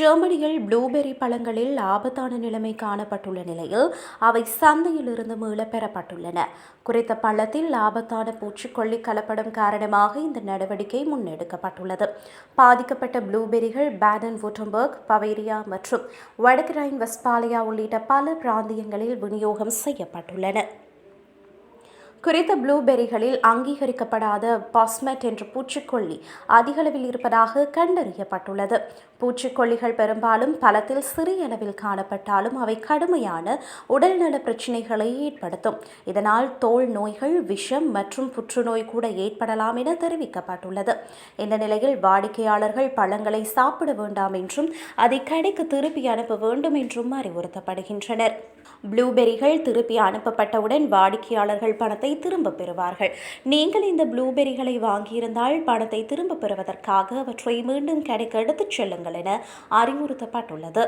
ஜெர்மனியில் ப்ளூபெரி பழங்களில் ஆபத்தான நிலைமை காணப்பட்டுள்ள நிலையில் அவை சந்தையிலிருந்து மீள பெறப்பட்டுள்ளன. குறித்த பழத்தில் ஆபத்தான பூச்சிக்கொல்லி கலப்படம் காரணமாக இந்த நடவடிக்கை முன்னெடுக்கப்பட்டுள்ளது. பாதிக்கப்பட்ட ப்ளூபெரிகள் பேடன் வூட்டம்பர்க் பவேரியா மற்றும் வடக்கு ரைன் வெஸ்பாலியா உள்ளிட்ட பல பிராந்தியங்களில் விநியோகம் செய்யப்பட்டுள்ளன. குறித்த ப்ளூபெர்ரிகளில் அங்கீகரிக்கப்படாத பாஸ்மெட் என்ற பூச்சிக்கொல்லி அதிகளவில் இருப்பதாக கண்டறியப்பட்டுள்ளது. பூச்சிக்கொல்லிகள் பெரும்பாலும் பழத்தில் சிறிய அளவில் காணப்பட்டாலும் அவை கடுமையான உடல்நல பிரச்சினைகளை ஏற்படுத்தும். இதனால் தோல் நோய்கள் விஷம் மற்றும் புற்றுநோய் கூட ஏற்படலாம் என தெரிவிக்கப்பட்டுள்ளது. இந்த நிலையில் வாடிக்கையாளர்கள் பழங்களை சாப்பிட வேண்டாம் என்றும் அதை கடைக்கு திருப்பி அனுப்ப வேண்டும் என்றும் அறிவுறுத்தப்படுகின்றனர். ப்ளூபெரிகள் திருப்பி அனுப்பப்பட்டவுடன் வாடிக்கையாளர்கள் பணத்தை பணத்தை திரும்ப பெறுவார்கள். நீங்கள் இந்த ப்ளூபெரிகளை வாங்கியிருந்தால் பணத்தை திரும்ப பெறுவதற்காக அவற்றை மீண்டும் கடைக்கு எடுத்துச் செல்லுங்கள் என அறிவுறுத்தப்பட்டுள்ளது.